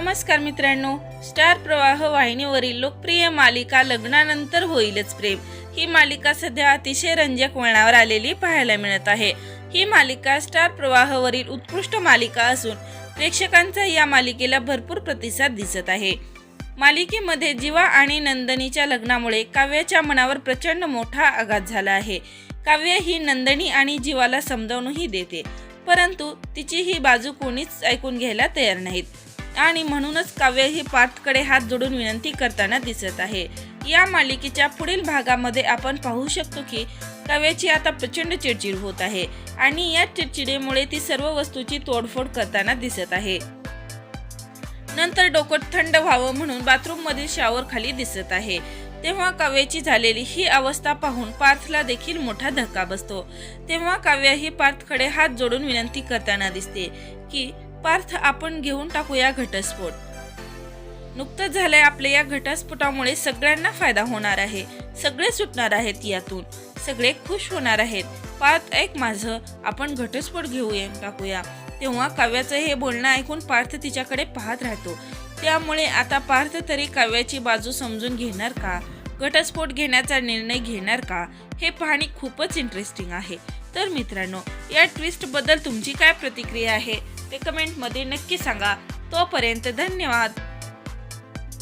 नमस्कार मित्रांनो. स्टार प्रवाह वाहिनीवरील लोकप्रिय मालिका लग्नानंतर होईलच प्रेम. ही मालिका सध्या अतिशय रंजक वळणावर आलेली पाहायला मिळत आहे. ही मालिका स्टार प्रवाहवरील उत्कृष्ट मालिका असून प्रेक्षकांचा या मालिकेला भरपूर प्रतिसाद दिसत आहे. मालिकेमध्ये जीवा आणि नंदनीच्या लग्नामुळे काव्याच्या मनावर प्रचंड मोठा आघात झाला आहे. काव्य ही नंदनी आणि जीवाला समजावूनही देते. परंतु तिची ही बाजू कोणीच ऐकून घ्यायला तयार नाहीत. आणि म्हणूनच काव्य ही पार्थकडे हात जोडून विनंती करताना दिसत आहे. या मालिकेच्या पुढील भागामध्ये आपण पाहू शकतो की काव्याची आता प्रचंड चिडचिड होत आहे आणि या चिडचिडेमुळे ती सर्व वस्तूची तोडफोड करताना दिसत आहे. नंतर डोकं थंड व्हावं म्हणून बाथरूम मधील शावर खाली दिसत आहे. तेव्हा काव्याची झालेली ही अवस्था पाहून पार्थला देखील मोठा धक्का बसतो. तेव्हा काव्य ही पार्थकडे हात जोडून विनंती करताना दिसते की पार्थ आपण घेऊन टाकूया घटस्फोट. नुकतंच झालंय आपल्या या घटस्फोटामुळे सगळ्यांना फायदा होणार आहे. सगळे सुटणार आहेत यातून. सगळे खुश होणार आहेत. पार्थ ऐक माझं. आपण घटस्फोट घेऊया टाकूया. तेव्हा काव्याचं हे बोलणं ऐकून पार्थ तिच्याकडे पाहत राहतो. त्यामुळे आता पार्थ तरी काव्याची बाजू समजून घेणार का? घटस्फोट घेण्याचा निर्णय घेणार का? हे पाहणे खूपच इंटरेस्टिंग आहे. तर मित्रांनो या ट्विस्टबद्दल तुमची काय प्रतिक्रिया आहे? ते कमेंटमध्ये नक्की सांगा. तोपर्यंत धन्यवाद!